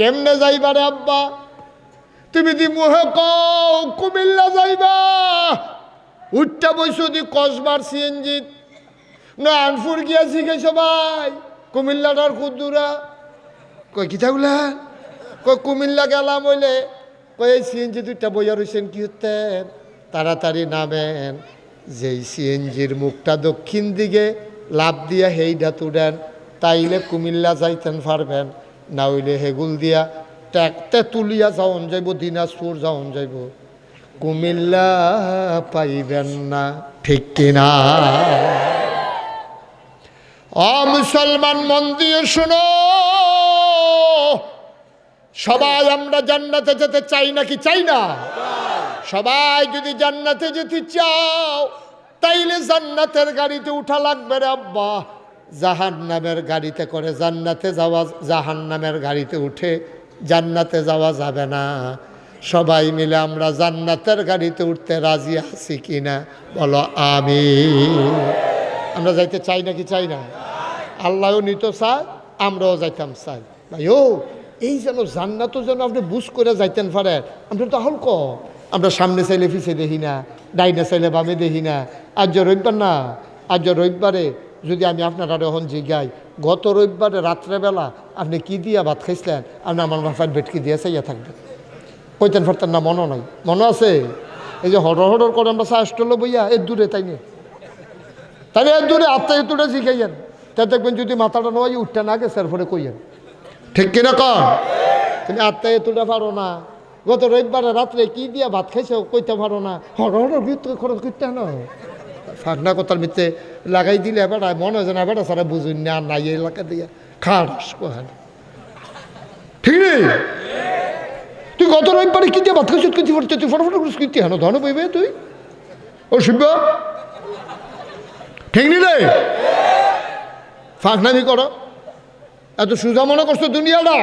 কেমনে যাইবা রে আব্বা? তুমি দি মুহে কও, কুমিল্লা যাইবা? উঠটা বইছো দি কসবার সিএনজিত। না, আনফুর গিয়া শিখে সবাই? কুমিল্লাটার কুদ্দুরা কই কি থাকলা কই, কুমিল্লা গেলাম হইলে। কই, এই সিএনজি দুইটা বইয়া রয়েছেন কি হতেন তাড়াতাড়ি নামেন। যেই সিএনজির মুখটা দক্ষিণ দিকে লাভ দিয়া হেইডা তুডেন তাইলে কুমিল্লা যাইতেন পারবেন না হইলে হেগুল দিয়া ট্যাকতে তুলিয়া যাওন যাইব, দিনাজপুর যাওন যাইব। কুমিল্লা পাইবেন না, ঠিক কিনা? অ, মুসলমান মন দিয়ে শুনো। সবাই আমরা জান্নাতে যেতে চাই নাকি চাই না? সবাই যদি জান্নাতে যেতে চাও, তাইলে জান্নাতের গাড়িতে উঠা লাগবে রে আব্বা। জাহান নামের গাড়িতে করে জান্নাতে যাওয়া জাহান নামের গাড়িতে উঠে জান্নাতে যাওয়া যাবে না। সবাই মিলে আমরা জান্নাতের গাড়িতে উঠতে রাজি আছি কি না বলো আমি আমরা যাইতে চাই নাকি চাই না? আল্লাহও নিত চাই আমরাও যাইতাম চাই। ভাই ও এই যেন জান্নাতও যেন আপনি বুঝ করে যাইতেন পারেন আমরা তো হল কম। আমরা সামনে চাইলে পিছিয়ে দেখি না, ডাইনে চাইলে বামে দেখি না। আজ যে রবিবার না, আজ রবিবারে যদি আমি আপনার এখন জিগাই, গত রবিবারে রাত্রেবেলা আপনি কি দিয়া ভাত খাইছিলেন? আপনি আমার মাথায় ভেটকি দিয়ে চাইয়া থাকবেন। কইতেন ফারতেন না মনে নাই। মনে আছে? এই যে হড়র হড়র করে আমরা চা আসটলো বইয়া এর দূরে তাই নিয়ে তাহলে এর দূরে? আত্মা এতুটা শিখাইয়েন তা দেখবেন যদি মাথাটা নয়, উঠতে না গেছে, এরপরে কইয়েন। ঠিক কিনা কন? তুমি আত্মা এতুটা পারো না। গত রবিবারে রাত্রে কি দিয়া ভাত খাইছে, কইতে পারো না। হড় হড় করতে না। ফাঁকনা কথার মিথ্যে লাগাই দিলে এবার মনে হয় না বেটা সারা বুঝুন না, নাই এলাকা দিয়ে। খাস কোহান ঠিক নেই তুই গত রবিবারে কি দিয়ে ভাত খাইছ তুই ফটো তুই ফটো ফটো কীর্তি হানো? ধন বইবে তুই? ও শিব্য ঠিক নি রে? ফাঁকনামি করো। এত সুজা মনে করছ দুনিয়াটা?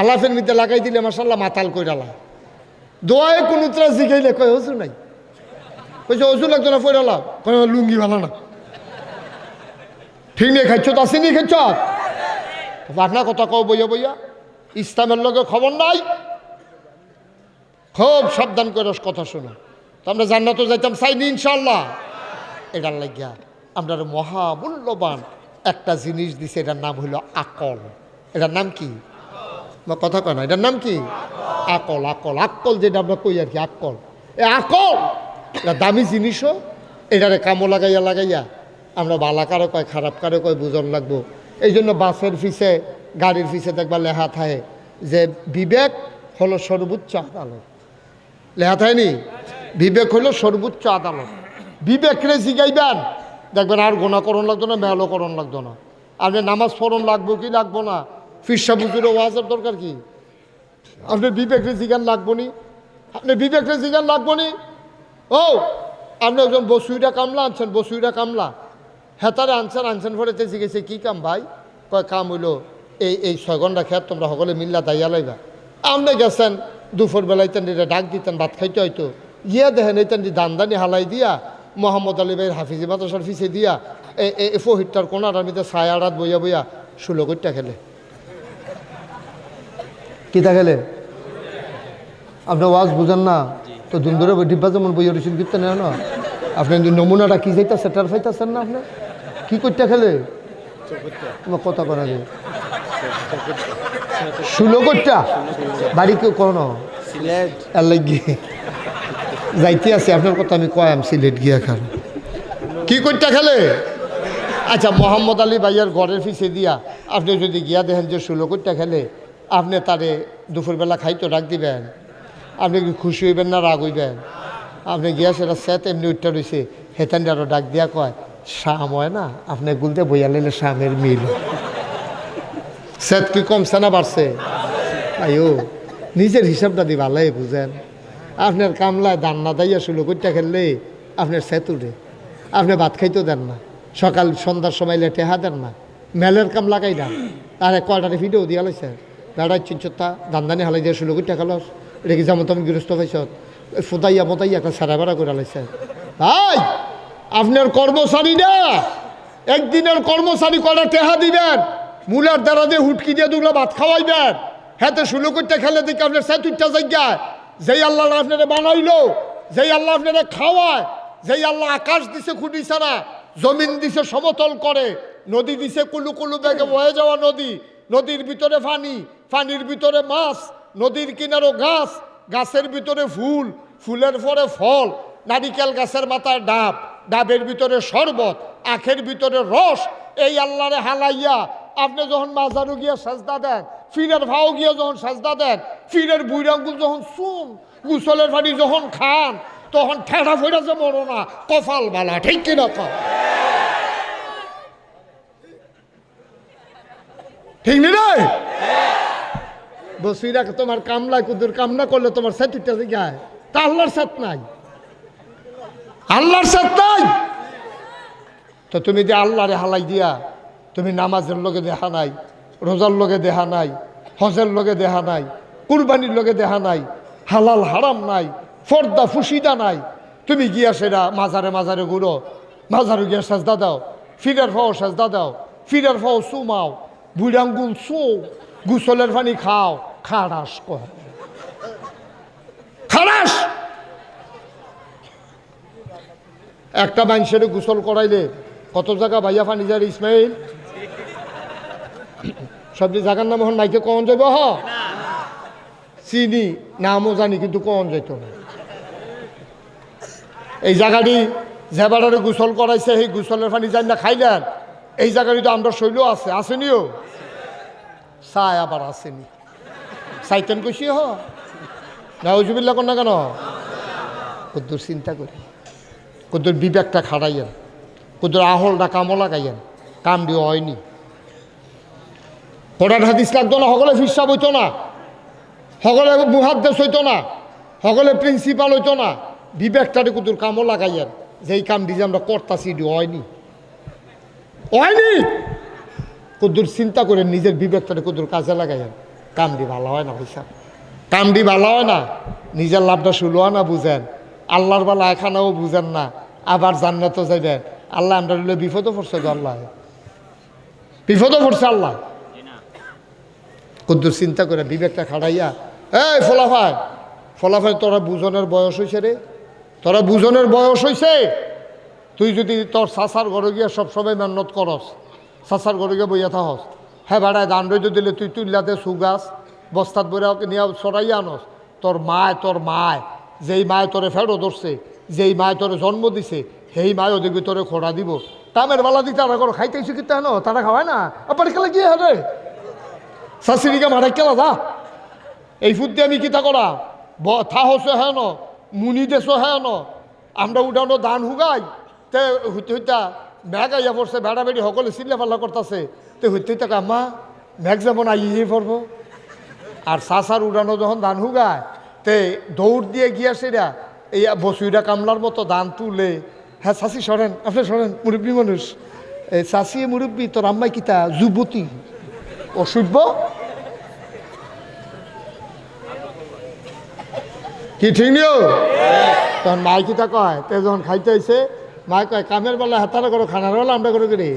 আলাফের মিতে লাগাই দিলে মাসাল্লাহ মাতাল কইরালা। দোয়ায় কোন উত্তরা শিখাইলে কয় হসু নাই? কইছে হসু লাগতো না ফইরালা কয় লুঙ্গি ভালো না। ঠিক নেই খাইছ, তো আসেনি খাইছ? আপনার কথা কও বইয়া বইয়া ইসলামের লগে খবর নাই। খুব সাবধান করে কথা শোনো। আমরা জান্নাতও যাইতাম, চাইনি ইনশাল্লাহ এটার লাগিয়া আমরা মহামূল্যবান একটা জিনিস দিছে এটার নাম হইল আকল। এটার নাম কি? কথা কয় না এটার নাম কি? আকল আকল আকল যেটা আমরা কই আর কি, আকল। এ, আকল? দামি জিনিসও, এটারে কামো লাগাইয়া লাগাইয়া আমরা বালা কারও কয়, খারাপ কারও কয় বুঝন লাগবো। এই জন্য বাসের ফিসে, গাড়ির ফিসে দেখবা লেহা থাকে যে, বিবেক হলো সর্বোচ্চ আদালত। লেখা থায়নি বিবেক হলো সর্বোচ্চ আদালত। বিবেক রে জিগাইবেন, দেখবেন আর গোনাকরণ লাগতো না মেলকরণ লাগতো না। আপনি নামাজ পড়ন লাগবো কি লাগবো না? ফিরসা বুজুরে ওয়াজের দরকার কি? আপনি বিবেক রে জিগান লাগবো নি? আপনি বিবেক রে জিগান লাগবো নি? ও, আপনি একজন বসুইটা কামলা আনছেন, বসুইটা কামলা। হেতারে আনছেন আনছেন পরে জিগেছে কি কাম ভাই? কয়, কাম হইল এই এই ছয় ঘণ্টা খেত তোমরা সকলে মিল্লা দাইয়া লাইবা। আপনি গেছেন, দুপুর বেলায় তেন ডাক দিতেন, ভাত খাইতে হয়তো গিয়া দেখেন, এই তেন দানদানি হালাই দিয়া, মোহাম্মদ আলী ভাইয়ের হাফিজি মাদ্রাসার ফিসে দিয়া এই ফহিরটার কোনাটার ভিতরে ছায়ারাত বইয়া বইয়া ষোলো কোটিটা খেলে। কিতা খেলে? আপনি ওয়াজ বুঝেন না? তো দিন ধরে ডিব্বা যেমন বইয়া রয়েছেন কিনতে নেন না? আপনি নমুনাটা কি যাইতা সেটার ফাইতাছেন না আপনি? কি করতে খেলে? তোমার কথা করা যায় ষোলো কোটটা বাড়ি কেউ কোনো আর লাগি। যাইতে আছে আপনার কথা আমি কয়াম সিলেট গিয়া খান। কি করতে খেলে? আচ্ছা মোহাম্মদ আলী ভাইয়ার ঘরের ফিসে দিয়া আপনি যদি গিয়া দেখেন যে ষোলো কোটটা খেলে আপনি তারে দুপুরবেলা খাইতো ডাক দিবেন। আপনি কি খুশি হইবেন না রাগ হইবেন? আপনি গিয়া সেটা সেত এমনি উঠতে রয়েছে হেতান আরও ডাক দিয়া কয়, শাম হয় না, আপনি গুলতে বইয়া লাইলে শামের মিল। সেত কি কমছে না বাড়ছে? আইও নিজের হিসাবটা দি ভালাই বুঝেন। আপনার কামলায় দান না দাইয়া শুলো করতে খেললে আপনার স্যাত উঠে। আপনি ভাত খাইতেও দেন না। সকাল সন্ধ্যার সময় লেটে হা দেন না। মেলের কাম লাগাই দেন আরে কয়টারে ভিডিও দিয়া লাইছে? বেড়াই চিনচত্তা দান্দানি হালাই দিয়ে শুলো করতে খেলস। রেখে যেমন তুমি গৃহস্থ পাইছত ফুদাইয়া মতাইয়া একটা সারা বেড়া করে লাইছে ভাই আপনার কর্মচারী না? একদিনের কর্মচারী কটা টেহা দিবেন? মুলার দ্বারা দিয়ে হুটকি দিয়ে দুগুলো ভাত খাওয়াইবেন? হাতে শুরু করতে খেলে দেখি আপনার সেতুরটা জায়গায়। যেই আল্লাহ আপনারা বানাইলো, যেই আল্লাহ আপনারা খাওয়ায়, যেই আল্লাহ আকাশ দিছে, খুঁটি ছাড়া, জমিন দিছে, সমতল করে, নদী দিছে, কুলু কুলু বেগে বয়ে যাওয়া নদী, নদীর ভিতরে পানি, পানির ভিতরে মাছ নদীর কিনারও গাছ, গাছের ভিতরে ফুল, ফুলের পরে ফল, নারিকেল গাছের মাথায় ডাব, ডাবের ভিতরে শরবত, আখের ভিতরে রস, এই আল্লাহরে হালাইয়া আপনি যখন মাজারু গিয়ে সাজদা দেন, ফিরের ভাও গিয়ে যখন সাজদা দেন, ফিরের বুইরাঙ্গুল যখন শুন গুসলের পানি যখন খান, তখন ঠেড়া ফেরা যে মরো না কফাল বালা, ঠিক কিনা কম ঠিক নি রে? বসিরা তোমার কামলা কুদুর কামনা করলে তোমার সাথীটা গায় তা আল্লাহর সাথ নাই। আল্লাহর সাথ নাই। তো তুমি যে আল্লাহরে হালাই দিয়া, তুমি নামাজের লগে দেখা নাই, রোজার লগে দেখা নাই, হজের লগে দেখা নাই, কুরবানির লগে দেখা নাই, হালাল হারাম নাই, ফর্দা ফুসিদা নাই, তুমি গিয়া সেটা মাজারে মাজারে ঘুরো, মাজারে গিয়া সাজদা দাও, ফিরের ফাও সাজদা দাও, ফিরের ফাও সুমাও বুড়াঙ্গুল সো, গুসলের পানি খাও খারাস কর। খারাস একটা মানুষের গোসল করাইলে কত জায়গা ভাইয়া ফানি যায় রে ইসমাইল? সবজি জায়গার নাম এখন মাইকে কন যাইব হ? চিনি, নামও জানি, কিন্তু কন যাইত না। এই জায়গাটি জেবারে গোসল করাইছে, সেই গোসলের পানি জানি না, খাইলেন। এই জায়গাটি তো আমরা শৈল আছে আসেনিও চাই আবার আসেনি চাইতেন কইছি হ। না ওজুবিল্লা কর না কেন? কদ্দুর চিন্তা করি কদ্দুর বিবেকটা খাড়াইয়েন কদ্দুর আহলটা কামও লাগাইয়েন কাম দিয়ে হয়নি কোরআন হাদিস লাগতো না, সকলে ফিসাব হইতো না। সকলে মুহাদ্দেশ হইতো না। সকলে প্রিন্সিপাল হইতো না। বিবেকটারে কুতুর কামও লাগাইয়েন যেই কাম দিয়ে আমরা করতাছি এটি হয়নি হয়নি কুদ্দুর চিন্তা করে নিজের বিবেকটারে কুদ্দুর কাজে লাগাইয়েন কামটি ভালো হয় না পয়সা কামটি ভালো হয় না। নিজের লাভটা শুলোয়া না বুঝেন আল্লাহর বেলা এখানেও বুঝেন না, আবার জান্নাতও যাইবেন। আল্লাহ আমরা বিপদও পড়ছে তো আল্লাহ। বিপদও পড়ছে আল্লাহ। কুদ্দুর চিন্তা করে বিবেকটা খাড়াইয়া, এই ফলাফায় ফলাফায় তোরা বুঝনের বয়স হয়েছে রে। তোরা বুঝনের বয়স হয়েছে তুই যদি তোর চাচার ঘরে গিয়ে সবসময় মেহনত করস, চাচার ঘরে গিয়ে বইয়া থাকস। হ্যাঁ ভাড়ায় দান রইতে দিলে তুই তুইলাতে সুগাস বস্তাত বইরা নিয়ে সরাইয়া আনস। তোর মায় তোর মায়, যেই মায় তোরে ফেরো ধরছে, যেই মায় তোরে জন্ম দিছে, সেই মায় ওদের ভিতরে খোড়া দিব। তামের বেলা দিকে তারা করো খাইতেছি কিন্তু হেন তারা খাওয়ায় না? আবার খেলে গিয়ে হবে শাশুড়িকে মারে কেলা দা এই ফুদ্দি আমি কিতা করা ব থা হসে হ্যাঁ ন মুনি দেশো হ্যাঁ ন আমরা উঠানো ধান হুগাই। তে, হইতে, হইতা ব্যাগ আইয়া পড়ছে বেড়া বেড়ি সকলে চিল্লা পাল্লা করতেছে। তে হইতে হইতে আম্মা ব্যাগ যেমন আইয়ে পড়ব। আর সাসার উড়ানো যখন ধান হুগায় তে দৌড় দিয়ে গিয়া সেরা এই বসুইরা কামলার মতো ধান তুলে হ্যাঁ চাষি সরেন আপনি সরেন মুরব্বী মানুষ। এই চাষি মুরব্বী তোর আম্মাই কিতা যুবতী? অসভ্য কি ঠিক নিও? তখন মাই কিতা কয় তে যখন খাইতে আইছে মাই কয়, কামের বেলা হাতারা করো, খানার বেলা আমরা করো করে?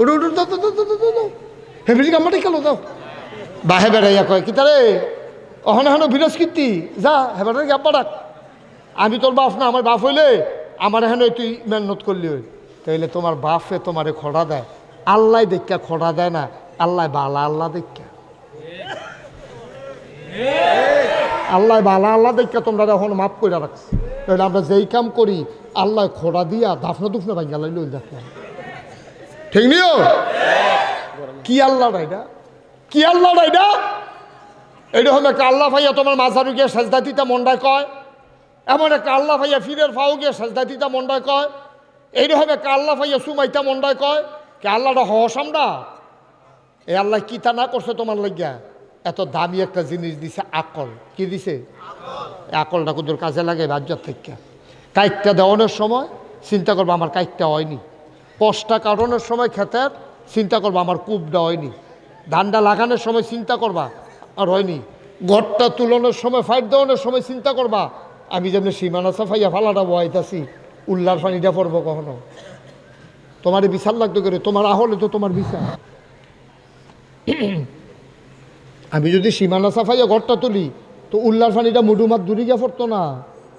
উঠু উঠু দাও দাও দাও দাও হেবিলি কামড়াই খেলো দাও বাহে বেড়াইয়া কয় কিতা রে অহনে হন বিরস কীর্তি যা হেবারে গাব্বা ডাক। আমি তোর বাপ না, আমার বাপ হইলে আমার এখানে তুই মেহনত করলি হই। তাইলে তোমার বাপে তোমারে খড়া দেয়। আল্লাহ দেখা খড়া দেয় না, আল্লাহ বালা আল্লাহ দেখা আল্লাহ বালা আল্লাহ দেখা তোমরা এখন মাফ করে রাখছি। তাহলে আমরা যেই কাম করি, আল্লাহ খোড়া দিয়া দাফনা দুফনা ভাঙ্গা লাইল দেখলাম ঠিক নিও? কি আল্লাহ এটা? কি আল্লাহ এটা? এটা হলো একটা আল্লাহ ভাইয়া তোমার মাঝারু গিয়ে সাজদা দিতা মন্ডায় কয়। এমন একটা আল্লাহ ভাইয়া ফিরের ফাও গিয়ে সাজদা দিতা মন্ডায় কয়। এইরকম একটা আল্লাহ ভাইয়া সুমাইতা মন্ডায় কয়। কে আল্লাহটা হস আমরা? এই আল্লাহ কি তা না করছে তোমার লাগিয়া এত দামি একটা জিনিস দিছে আকল। কি দিছে? আকলটা কুদুর কাজে লাগে বাজ্যার থেকে। কাইকটা দেওয়ানোর সময় চিন্তা করব আমার কাইকটা হয়নি। পশটা কাটানোর সময় খেতের চিন্তা করব আমার কূপটা হয়নি। ধানটা লাগানোর সময় চিন্তা করবা আর হয়নি। ঘরটা তুলনোর সময়, ফাইট দেওয়ানোর সময় চিন্তা করবা, আমি যেমনি সীমানা সাফাইয়া ফালাটা বয়াইতাছি উল্লার পানিটা পড়ব কখনো। তোমার বিচার লাগতো করে? তোমার আহলে তো তোমার বিচার। আমি যদি সীমানা সাফাইয়া ঘরটা তুলি, তো উল্লার ফানিটা মুডুমাত দূরে গিয়ে পড়তো না।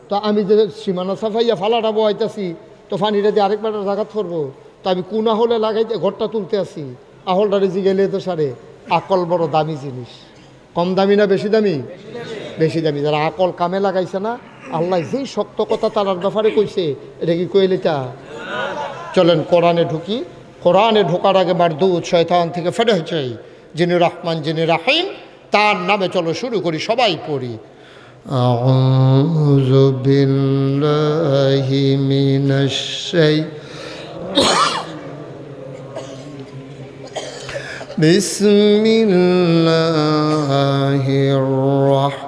তো আমি যে সীমানা সাফাইয়া ফালাটা বয়াইতেছি তো ফানিটা দিয়ে আরেকবার জায়গা ধরবো তো আমি কোন আহলে লাগাইতে ঘরটা তুলতে আসি। আহলটারে জিগেলে তো সারে, আকল বড় দামি জিনিস। কম দামি না বেশি দামি? বেশি দামি। যারা আকল কামে লাগাইছে না, আল্লাহ যেই শক্ত কথা তার ব্যাপারে কইছে, এটা কি কইলিটা চলেন কোরআনে ঢুকি। কোরআনে ঢোকার আগে মারদুদ শয়তান থেকে ফেটে হয়েছে যিনি রহমান, যিনি রাহিম তার নামে চলো শুরু করি সবাই পড়ি أعوذ بالله من الشيطان بسم الله الرحمن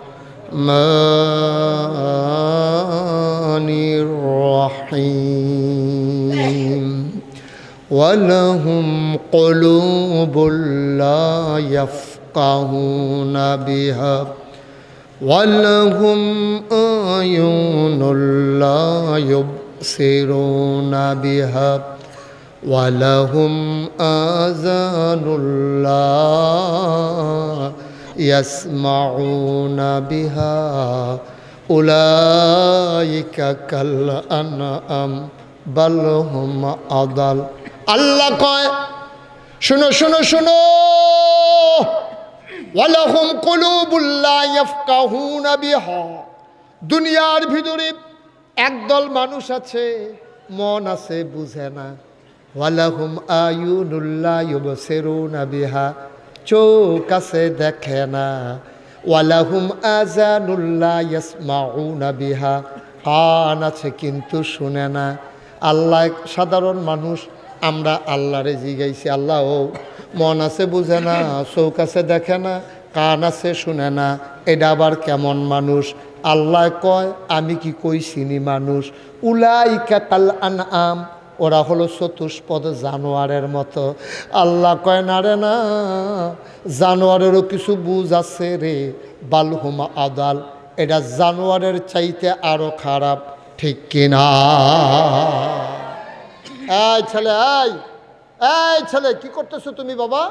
الرحيم ولهم قلوب لا يفقهون بها ولهم أعين لا يبصرون بها ولهم آذان لا يسمعون بها أولئك كالأنعام بل هم أضل আল্লাহ কয় শুনো শুনো শুনো ওয়ালাহুম কুলুবুল্লা ইয়াফকাহুনা বিহা। দুনিয়ার ভিতরে একদল মানুষ আছে, মন আছে, বুঝে না। ওয়ালাহুম আয়ুনুল্লাহ বিহা। চোখ আছে, দেখে না। ওয়ালাহুম আজানুল্লাহ ইয়াসমাউনা বিহা। কান আছে, কিন্তু শুনে না। আল্লাহ সাধারণ মানুষ আমরা আল্লাহরে জিগাইছি আল্লাহ ও মন আছে বুঝে না, চোখ আছে দেখে না, কান আছে শুনে না, এটা আবার কেমন মানুষ? আল্লাহ কয়, আমি কি কই চিনি মানুষ? উলাই কাল আন আম ওরা হলো চতুষ্পদ জানোয়ারের মতো। আল্লাহ কয়, না রে না, জানোয়ারেরও কিছু বুঝ আছে রে বালহুমা আদাল, এটা জানোয়ারের চাইতে আরও খারাপ, ঠিক কিনা? এই ছেলে এই এই ছেলে কি করতেছো তুমি বাবা?